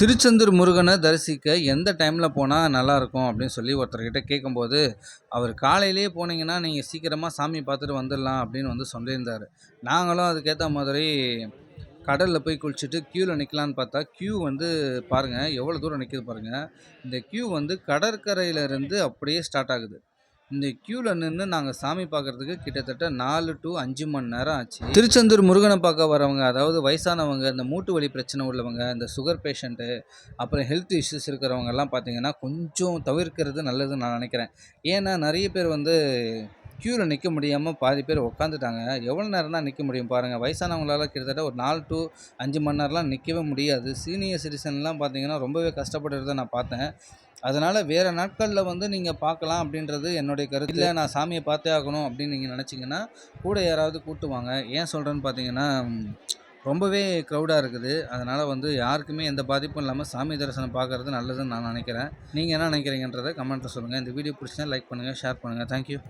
திருச்செந்தூர் முருகனை தரிசிக்க எந்த டைமில் போனால் நல்லாயிருக்கும் அப்படின்னு சொல்லி ஒருத்தர்கிட்ட கேட்கும்போது அவர் காலையிலேயே போனீங்கன்னா நீங்கள் சீக்கிரமாக சாமி பார்த்துட்டு வந்துடலாம் அப்படின்னு வந்து சொல்லியிருந்தார். நாங்களும் அதுக்கேற்ற மாதிரி கடலில் போய் குளிச்சுட்டு க்யூவில் நிற்கலான்னு பார்த்தா க்யூ வந்து பாருங்கள் எவ்வளோ தூரம் நிற்கிது பாருங்கள் இந்த க்யூ வந்து கடற்கரையிலேருந்து அப்படியே ஸ்டார்ட் ஆகுது. இந்த க்யூவில் நின்று நாங்கள் சாமி பார்க்குறதுக்கு கிட்டத்தட்ட நாலு டு அஞ்சு மணி நேரம் ஆச்சு. திருச்செந்தூர் முருகனை பார்க்க வரவங்க அதாவது வயசானவங்க இந்த மூட்டு வலி பிரச்சனை உள்ளவங்க இந்த சுகர் பேஷண்ட்டு அப்புறம் ஹெல்த் இஷ்யூஸ் இருக்கிறவங்கெல்லாம் பார்த்தீங்கன்னா கொஞ்சம் தவிர்க்கிறது நல்லதுன்னு நான் நினைக்கிறேன். ஏன்னா நிறைய பேர் வந்து க்யூவில் நிற்க முடியாமல் பாதி பேர் உட்காந்துட்டாங்க எவ்வளோ நேரம் தான் நிற்க முடியும் பாருங்கள் வயசானவங்களால கிட்டத்தட்ட ஒரு நாலு டு அஞ்சு மணி நேரம்லாம் நிற்கவே முடியாது. சீனியர் சிட்டிசன்லாம் பார்த்தீங்கன்னா ரொம்பவே கஷ்டப்படுறத நான் பார்த்தேன் அதனால் வேறு நாட்களில் வந்து நீங்கள் பார்க்கலாம் அப்படின்றது என்னுடைய கருத்து. இல்லை நான் சாமியை பார்த்தே ஆகணும் அப்படின்னு நீங்கள் நினச்சிங்கன்னா கூட யாராவது கூட்டு வாங்க. ஏன் சொல்கிறேன்னு பார்த்தீங்கன்னா ரொம்பவே க்ரௌடாக இருக்குது. அதனால் வந்து யாருக்குமே எந்த பாதிப்பும் இல்லாமல் சாமி தரிசனம் பார்க்குறது நல்லதுன்னு நான் நினைக்கிறேன். நீங்கள் என்ன நினைக்கிறீங்கன்றதை கமெண்ட்டில் சொல்லுங்கள் இந்த வீடியோ பிடிச்சா லைக் பண்ணுங்கள் ஷேர் பண்ணுங்கள் தேங்க்யூ